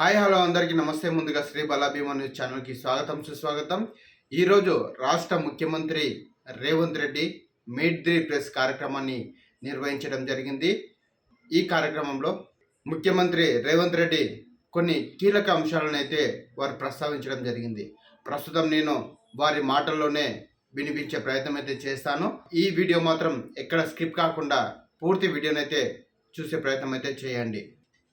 Hi hello అందరికీ నమస్తే. ముందుగా శ్రీ బలాభీమా న్యూస్ ఛానల్కి స్వాగతం సుస్వాగతం. ఈరోజు రాష్ట్ర ముఖ్యమంత్రి Revanth Reddy meet the press కార్యక్రమాన్ని నిర్వహించడం జరిగింది. ఈ కార్యక్రమంలో ముఖ్యమంత్రి రేవంత్ రెడ్డి కొన్ని కీలక అంశాలను అయితే వారు ప్రస్తావించడం జరిగింది. ప్రస్తుతం నేను వారి మాటల్లోనే వినిపించే ప్రయత్నం అయితే చేస్తాను. ఈ వీడియో మాత్రం ఎక్కడ స్కిప్ కాకుండా పూర్తి వీడియోనైతే చూసే ప్రయత్నం అయితే చేయండి.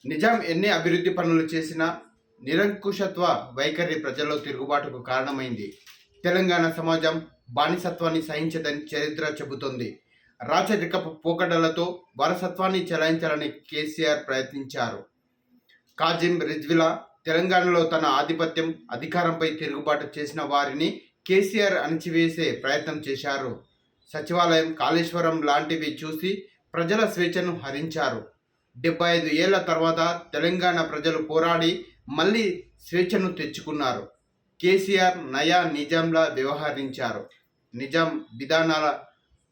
నిజాం ఎన్ని అభివృద్ధి పనులు చేసినా నిరంకుశత్వ వైఖరి ప్రజల్లో తిరుగుబాటుకు కారణమైంది. తెలంగాణ సమాజం బానిసత్వాన్ని సహించదని చరిత్ర చెబుతోంది. రాచరికపు పోకడలతో వారసత్వాన్ని చెలాయించాలని కేసీఆర్ ప్రయత్నించారు. కాజిం రిజ్విలా తెలంగాణలో తన ఆధిపత్యం అధికారంపై తిరుగుబాటు చేసిన వారిని కేసీఆర్ అణిచివేసే ప్రయత్నం చేశారు. సచివాలయం కాళేశ్వరం లాంటివి చూసి ప్రజల స్వేచ్ఛను హరించారు. డెబ్బై ఐదు ఏళ్ళ తర్వాత తెలంగాణ ప్రజలు పోరాడి మళ్ళీ స్వేచ్ఛను తెచ్చుకున్నారు. కేసీఆర్ నయా నిజాంలా వ్యవహరించారు. నిజాం విధానాల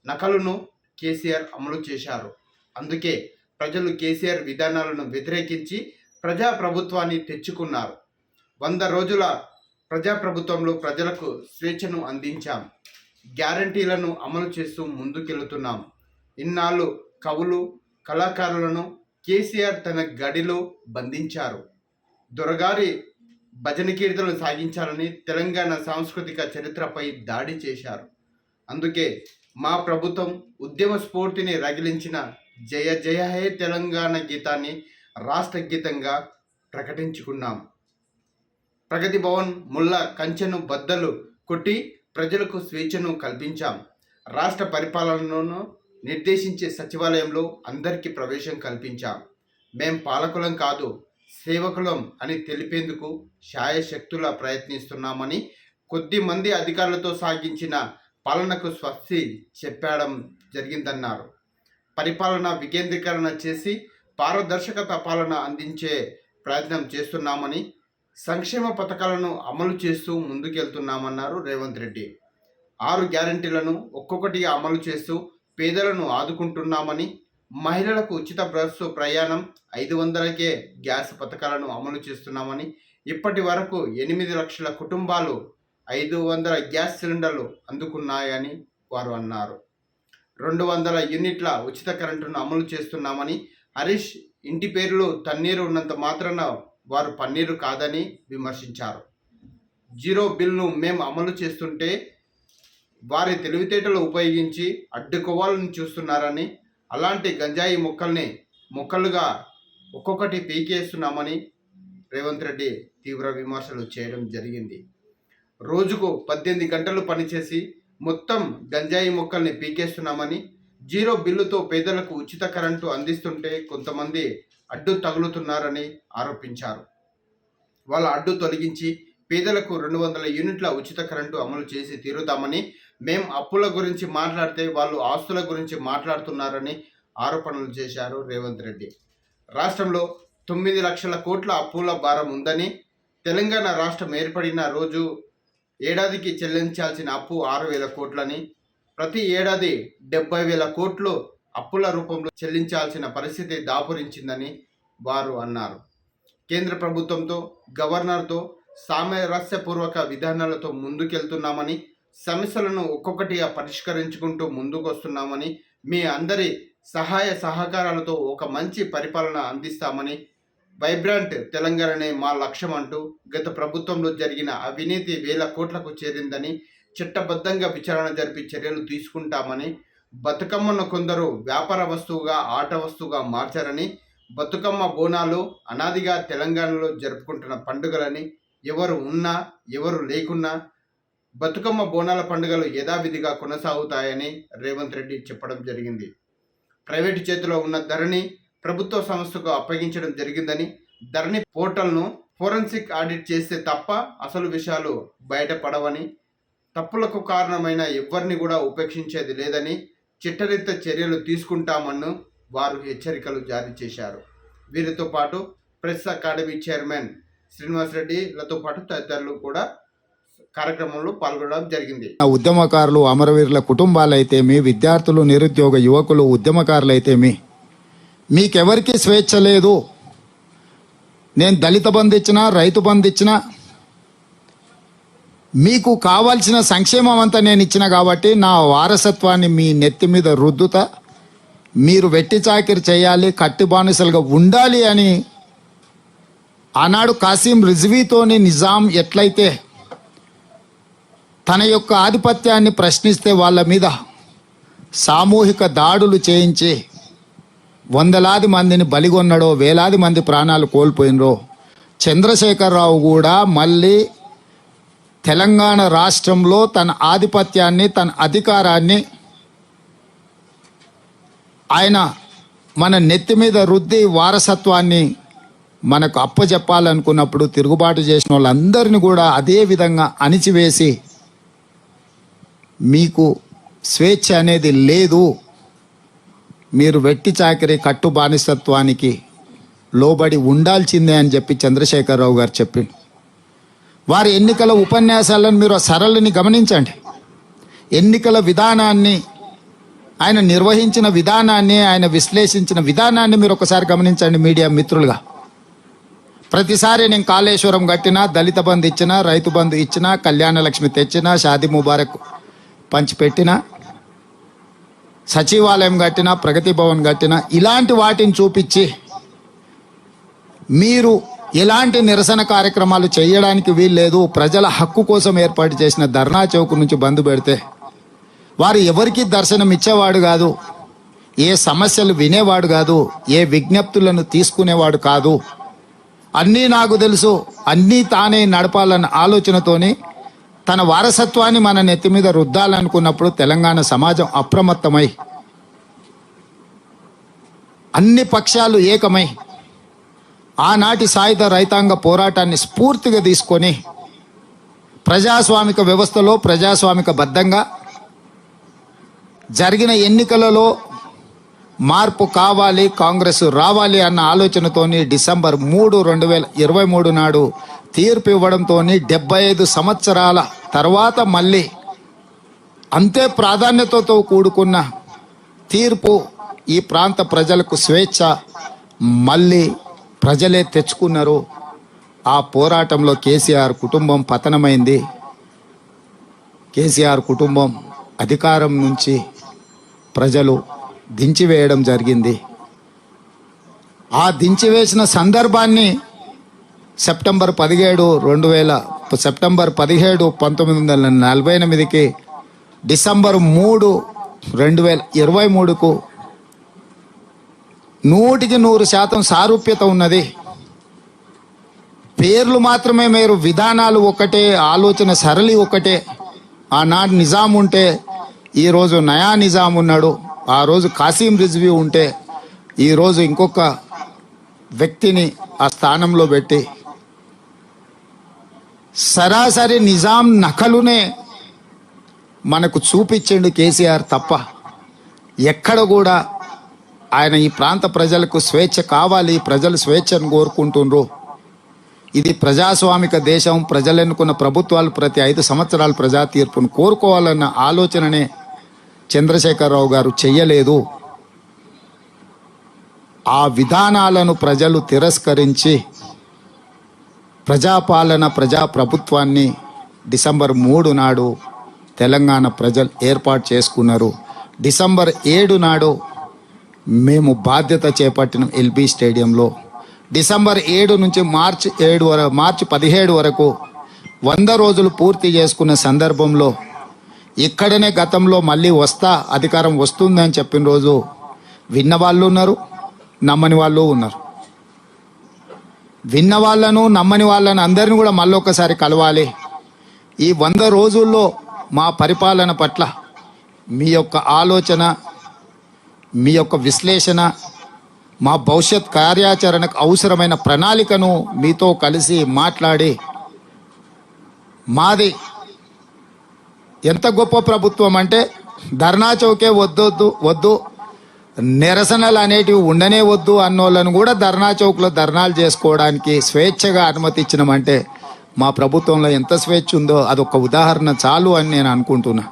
నకలును కేసీఆర్ అమలు చేశారు. అందుకే ప్రజలు కేసీఆర్ విధానాలను వ్యతిరేకించి ప్రజాప్రభుత్వాన్ని తెచ్చుకున్నారు. వంద రోజుల ప్రజాప్రభుత్వంలో ప్రజలకు స్వేచ్ఛను అందించాం. గ్యారంటీలను అమలు చేస్తూ ముందుకెళ్తున్నాం. ఇన్నాళ్ళు కవులు కళాకారులను కేసీఆర్ తన గడిలో బంధించారు. దొరగారి భజన కీర్తనలు సాగించాలని తెలంగాణ సాంస్కృతిక చరిత్రపై దాడి చేశారు. అందుకే మా ప్రభుత్వం ఉద్యమ స్ఫూర్తిని రగిలించిన జయ జయ హే తెలంగాణ గీతాన్ని రాష్ట్ర గీతంగా ప్రకటించుకున్నాం. ప్రగతి భవన్ ముల్లా కంచెను బద్దలు కొట్టి ప్రజలకు స్వేచ్ఛను కల్పించాం. రాష్ట్ర పరిపాలనను నిర్దేశించే సచివాలయంలో అందరికీ ప్రవేశం కల్పించాం. మేం పాలకులం కాదు సేవకులం అని తెలిపేందుకు శాయశక్తుల ప్రయత్నిస్తున్నామని కొద్ది మంది అధికారులతో సాగించిన పాలనకు స్వస్తి చెప్పడం జరిగిందన్నారు. పరిపాలన వికేంద్రీకరణ చేసి పారదర్శకత పాలన అందించే ప్రయత్నం చేస్తున్నామని సంక్షేమ పథకాలను అమలు చేస్తూ ముందుకెళ్తున్నామన్నారు రేవంత్ రెడ్డి. ఆరు గ్యారంటీలను ఒక్కొక్కటిగా అమలు చేస్తూ పేదలను ఆదుకుంటున్నామని మహిళలకు ఉచిత బస్సు ప్రయాణం ఐదు వందలకే గ్యాస్ పథకాలను అమలు చేస్తున్నామని ఇప్పటి వరకు ఎనిమిది లక్షల కుటుంబాలు ఐదు వందల గ్యాస్ సిలిండర్లు అందుకున్నాయని వారు అన్నారు. రెండు వందల యూనిట్ల ఉచిత కరెంటును అమలు చేస్తున్నామని హరీష్ ఇంటి పేరులో తన్నీరు ఉన్నంత మాత్రాన వారు పన్నీరు కాదని విమర్శించారు. జీరో బిల్ను మేము అమలు చేస్తుంటే వారి తెలివితేటలు ఉపయోగించి అడ్డుకోవాలని చూస్తున్నారని అలాంటి గంజాయి మొక్కల్ని మొక్కలుగా ఒక్కొక్కటి పీకేస్తున్నామని రేవంత్ రెడ్డి తీవ్ర విమర్శలు చేయడం జరిగింది. రోజుకు పద్దెనిమిది గంటలు పనిచేసి మొత్తం గంజాయి మొక్కల్ని పీకేస్తున్నామని జీరో బిల్లుతో పేదలకు ఉచిత కరెంటు అందిస్తుంటే కొంతమంది అడ్డు తగులుతున్నారని ఆరోపించారు. వాళ్ళ అడ్డు తొలగించి పేదలకు రెండు వందల యూనిట్ల ఉచిత కరెంటు అమలు చేసి తీరుతామని మేం అప్పుల గురించి మాట్లాడితే వాళ్ళు ఆస్తుల గురించి మాట్లాడుతున్నారని ఆరోపణలు చేశారు రేవంత్ రెడ్డి. రాష్ట్రంలో తొమ్మిది లక్షల కోట్ల అప్పుల భారం ఉందని తెలంగాణ రాష్ట్రం ఏర్పడిన రోజు ఏడాదికి చెల్లించాల్సిన అప్పు ఆరు వేల కోట్లని ప్రతి ఏడాది డెబ్బై వేల కోట్లు అప్పుల రూపంలో చెల్లించాల్సిన పరిస్థితి దాపురించిందని వారు అన్నారు. కేంద్ర ప్రభుత్వంతో గవర్నర్తో సామరస్యపూర్వక విధానాలతో ముందుకెళ్తున్నామని సమస్యలను ఒక్కొక్కటిగా పరిష్కరించుకుంటూ ముందుకు వస్తున్నామని మీ అందరి సహాయ సహకారాలతో ఒక మంచి పరిపాలన అందిస్తామని వైబ్రాంట్ తెలంగాణనే మా లక్ష్యం అంటూ గత ప్రభుత్వంలో జరిగిన అవినీతి వేల కోట్లకు చేరిందని చట్టబద్ధంగా విచారణ జరిపి చర్యలు తీసుకుంటామని బతుకమ్మను కొందరు వ్యాపార వస్తువుగా ఆట వస్తువుగా మార్చారని బతుకమ్మ బోనాలు అనాదిగా తెలంగాణలో జరుపుకుంటున్న పండుగలని ఎవరు ఉన్నా ఎవరు లేకున్నా బతుకమ్మ బోనాల పండుగలు యథావిధిగా కొనసాగుతాయని రేవంత్ రెడ్డి చెప్పడం జరిగింది. ప్రైవేటు చేతిలో ఉన్న ధరణి ప్రభుత్వ సంస్థకు అప్పగించడం జరిగిందని ధరణి పోర్టల్ను ఫోరెన్సిక్ ఆడిట్ చేస్తే తప్ప అసలు విషయాలు బయటపడవని తప్పులకు కారణమైన ఎవరిని కూడా ఉపేక్షించేది లేదని చిట్టరిత చర్యలు తీసుకుంటామన్ను వారు హెచ్చరికలు జారీ చేశారు. వీరితో పాటు ప్రెస్ అకాడమీ చైర్మన్ శ్రీనివాసరెడ్డిలతో పాటు తదితరులు కూడా కార్యక్రమంలో పాల్గొనడం జరిగింది. ఉద్యమకారులు అమరవీరుల కుటుంబాలైతేమి విద్యార్థులు నిరుద్యోగ యువకులు ఉద్యమకారులైతేమి మీకెవరికి స్వేచ్ఛ లేదు. నేను దళిత బంధు ఇచ్చినా రైతు బంధు ఇచ్చినా మీకు కావాల్సిన సంక్షేమం అంతా నేను ఇచ్చిన కాబట్టి నా వారసత్వాన్ని మీ నెత్తి మీద రుద్దుతా మీరు వెట్టి చాకిరి చేయాలి కట్టి బానిసలుగా ఉండాలి అని ఆనాడు కాసిం రిజ్వీతోని నిజాం ఎట్లయితే తన యొక్క ఆధిపత్యాన్ని ప్రశ్నిస్తే వాళ్ళ మీద సామూహిక దాడులు చేయించి వందలాది మందిని బలిగొన్నడో వేలాది మంది ప్రాణాలు కోల్పోయినరో చంద్రశేఖరరావు కూడా మళ్ళీ తెలంగాణ రాష్ట్రంలో తన ఆధిపత్యాన్ని తన అధికారాన్ని ఆయన మన నెత్తి మీద రుద్ది వారసత్వాన్ని మనకు అప్పచెప్పాలనుకున్నప్పుడు తిరుగుబాటు చేసిన వాళ్ళందరినీ కూడా అదే విధంగా అణిచివేసి మీకు స్వేచ్ఛ అనేది లేదు. మీరు వెట్టి చాకరీ కట్టు బానిసత్వానికి లోబడి ఉండాల్సిందే అని చెప్పి చంద్రశేఖరరావు గారు చెప్పిండు. వారి ఎన్నికల ఉపన్యాసాలను మీరు ఆ సరళిని గమనించండి. ఎన్నికల విధానాన్ని ఆయన నిర్వహించిన విధానాన్ని ఆయన విశ్లేషించిన విధానాన్ని మీరు ఒకసారి గమనించండి మీడియా మిత్రులుగా. ప్రతిసారి నేను కాళేశ్వరం కట్టినా దళిత బంధు ఇచ్చినా రైతు బంధు ఇచ్చినా కళ్యాణ లక్ష్మి తెచ్చినా షాది ముబారక్ పంచిపెట్టిన సచివాలయం కట్టిన ప్రగతి భవన్ కట్టిన ఇలాంటి వాటిని చూపించి మీరు ఎలాంటి నిరసన కార్యక్రమాలు చేయడానికి వీల్లేదు. ప్రజల హక్కు కోసం ఏర్పాటు చేసిన ధర్నా చౌక్ నుంచి బంద్ పెడితే వారు ఎవరికి దర్శనం ఇచ్చేవాడు కాదు. ఏ సమస్యలు వినేవాడు కాదు. ఏ విజ్ఞప్తులను తీసుకునేవాడు కాదు. అన్నీ నాకు తెలుసు. అన్నీ తానే నడపాలన్న ఆలోచనతోని తన వారసత్వాన్ని మన నెత్తి మీద రుద్దాలనుకున్నప్పుడు తెలంగాణ సమాజం అప్రమత్తమై అన్ని పక్షాలు ఏకమై ఆనాటి సాయుధ రైతాంగ పోరాటాన్ని స్ఫూర్తిగా తీసుకొని ప్రజాస్వామిక వ్యవస్థలో ప్రజాస్వామిక బద్ధంగా జరిగిన ఎన్నికలలో మార్పు కావాలి కాంగ్రెస్ రావాలి అన్న ఆలోచనతోని డిసెంబర్ మూడు రెండు వేల ఇరవై మూడు నాడు తీర్పు ఇవ్వడంతో డెబ్బై ఐదు సంవత్సరాల తర్వాత మళ్ళీ అంతే ప్రాధాన్యతతో కూడుకున్న తీర్పు ఈ ప్రాంత ప్రజలకు స్వేచ్ఛ. మళ్ళీ ప్రజలే తెచ్చుకున్నారు. ఆ పోరాటంలో కేసీఆర్ కుటుంబం పతనమైంది. కేసీఆర్ కుటుంబం అధికారం నుంచి ప్రజలు దించివేయడం జరిగింది. ఆ దించివేసిన సందర్భాన్ని సెప్టెంబర్ పదిహేడు రెండు వేల సెప్టెంబర్ పదిహేడు పంతొమ్మిది వందల నలభై ఎనిమిదికి డిసెంబర్ మూడు రెండు వేల ఇరవై మూడుకు నూటికి నూరు శాతం సారూప్యత ఉన్నది. పేర్లు మాత్రమే మీరు విధానాలు ఒకటే ఆలోచన సరళి ఒకటే. ఆనాడు నిజాం ఉంటే ఈరోజు నయా నిజాం ఉన్నాడు ఆ రోజు కాసీం రిజ్వీ ఉంటే ఈరోజు ఇంకొక వ్యక్తిని ఆ స్థానంలో పెట్టి సరాసరి నిజాం నకలునే మనకు చూపించండు కేసీఆర్ తప్ప ఎక్కడ కూడా ఆయన ఈ ప్రాంత ప్రజలకు స్వేచ్ఛ కావాలి ప్రజలు స్వేచ్ఛను కోరుకుంటుండ్రు. ఇది ప్రజాస్వామిక దేశం ప్రజలు ఎన్నుకున్న ప్రభుత్వాలు ప్రతి ఐదు సంవత్సరాలు ప్రజా తీర్పును కోరుకోవాలన్న ఆలోచననే చంద్రశేఖరరావు గారు చెయ్యలేదు. ఆ విధానాలను ప్రజలు తిరస్కరించి ప్రజాపాలన ప్రజాప్రభుత్వాన్ని డిసెంబర్ మూడు నాడు తెలంగాణ ప్రజలు ఏర్పాటు చేసుకున్నారు. డిసెంబర్ ఏడు నాడు మేము బాధ్యత చేపట్టిన ఎల్బీ స్టేడియంలో. డిసెంబర్ ఏడు నుంచి మార్చి ఏడు వరకు మార్చి పదిహేడు వరకు వంద రోజులు పూర్తి చేసుకున్న సందర్భంలో ఇక్కడనే గతంలో మళ్ళీ వస్తా అధికారం వస్తుందని చెప్పిన రోజు విన్న వాళ్ళు ఉన్నారు నమ్మని వాళ్ళు ఉన్నారు. విన్న వాళ్ళను నమ్మని వాళ్ళను అందరిని కూడా మళ్ళీ ఒకసారి కలవాలి. ఈ వంద రోజుల్లో మా పరిపాలన పట్ల మీ యొక్క ఆలోచన మీ యొక్క విశ్లేషణ మా భవిష్యత్ కార్యాచరణకు అవసరమైన ప్రణాళికను మీతో కలిసి మాట్లాడి మాది ఎంత గొప్ప ప్రభుత్వం అంటే ధర్నా చౌకే వద్దొద్దు వద్దు. నిరసనలు అనేటివి ఉండనే వద్దు అన్నోళ్ళను కూడా ధర్నా చౌక్లో ధర్నాలు చేసుకోవడానికి స్వేచ్ఛగా అనుమతి ఇచ్చినామంటే మా ప్రభుత్వంలో ఎంత స్వేచ్ఛ ఉందో అదొక ఉదాహరణ చాలు అని నేను అనుకుంటున్నా.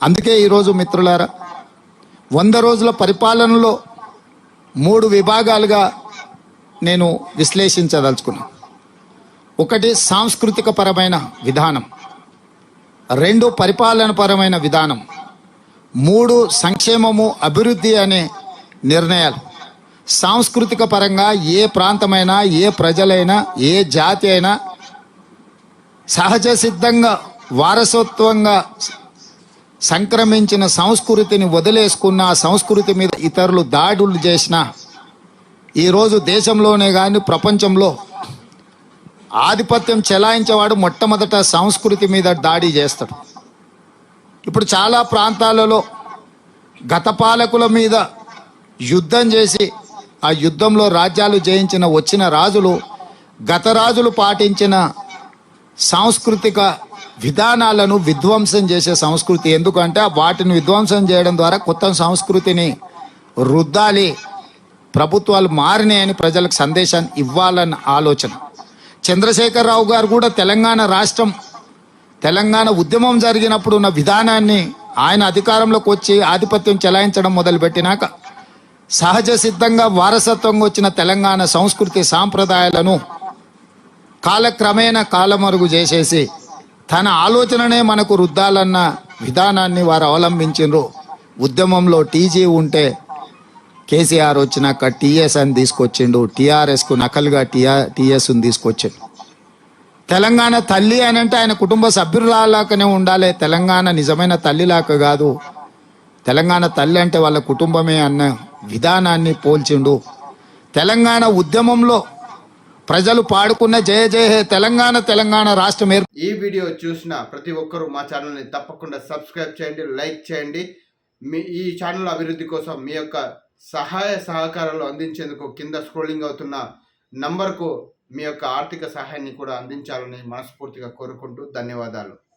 అందుకే ఈరోజు మిత్రులారా వంద రోజుల పరిపాలనలో మూడు విభాగాలుగా నేను విశ్లేషించదలుచుకున్నాను ఒకటి సాంస్కృతిక పరమైన విధానం. రెండు పరిపాలనపరమైన విధానం. మూడు సంక్షేమము అభివృద్ధి అనే నిర్ణయాలు. సాంస్కృతిక పరంగా ఏ ప్రాంతమైనా ఏ ప్రజలైనా ఏ జాతి అయినా సహజ సిద్ధంగా వారసత్వంగా సంక్రమించిన సంస్కృతిని వదిలేసుకున్న సంస్కృతి మీద ఇతరులు దాడులు చేసిన ఈరోజు దేశంలోనే కానీ ప్రపంచంలో ఆధిపత్యం చెలాయించేవాడు మొట్టమొదట సంస్కృతి మీద దాడి చేస్తాడు. ఇప్పుడు చాలా ప్రాంతాలలో గత పాలకుల మీద యుద్ధం చేసి ఆ యుద్ధంలో రాజ్యాలు జయించిన వచ్చిన రాజులు గత రాజులు పాటించిన సాంస్కృతిక విధానాలను విధ్వంసం చేసే సంస్కృతి. ఎందుకంటే వాటిని విధ్వంసం చేయడం ద్వారా కొత్త సంస్కృతిని రుద్దాలి ప్రభుత్వాలు మారినాయని ప్రజలకు సందేశాన్ని ఇవ్వాలన్న ఆలోచన. చంద్రశేఖరరావు గారు కూడా తెలంగాణ రాష్ట్రం తెలంగాణ ఉద్యమం జరిగినప్పుడు ఉన్న విధానాన్ని ఆయన అధికారంలోకి వచ్చి ఆధిపత్యం చెలాయించడం మొదలుపెట్టినాక సహజ సిద్ధంగా వారసత్వంగా వచ్చిన తెలంగాణ సంస్కృతి సాంప్రదాయాలను కాలక్రమేణా కాలమరుగు చేసేసి తన ఆలోచననే మనకు రుద్దాలన్న విధానాన్ని వారు అవలంబించిండ్రు ఉద్యమంలో టీజీ ఉంటే కేసీఆర్ వచ్చినాక టీఎస్ అని తీసుకొచ్చిండు. టీఆర్ఎస్కు నకలుగా టీఆర్ టీఎస్ని తీసుకొచ్చిండు. తెలంగాణ తల్లి అని అంటే ఆయన కుటుంబ సభ్యురాలాకనే ఉండాలి. తెలంగాణ నిజమైన తల్లిలాక కాదు. తెలంగాణ తల్లి అంటే వాళ్ళ కుటుంబమే అన్న విధానాన్ని పోల్చిండు. తెలంగాణ ఉద్యమంలో ప్రజలు పాడుకున్న జయ జయ హే తెలంగాణ తెలంగాణ రాష్ట్రం ఈ వీడియో చూసిన ప్రతి ఒక్కరూ మా ఛానల్ని తప్పకుండా సబ్స్క్రైబ్ చేయండి లైక్ చేయండి. మీ ఈ ఛానల్ అభివృద్ధి కోసం మీ యొక్క సహాయ సహకారాలు అందించేందుకు కింద స్క్రోలింగ్ అవుతున్న నంబర్కు మీ యొక్క ఆర్థిక సహాయాన్ని కూడా అందించాలని మనస్ఫూర్తిగా కోరుకుంటూ ధన్యవాదాలు.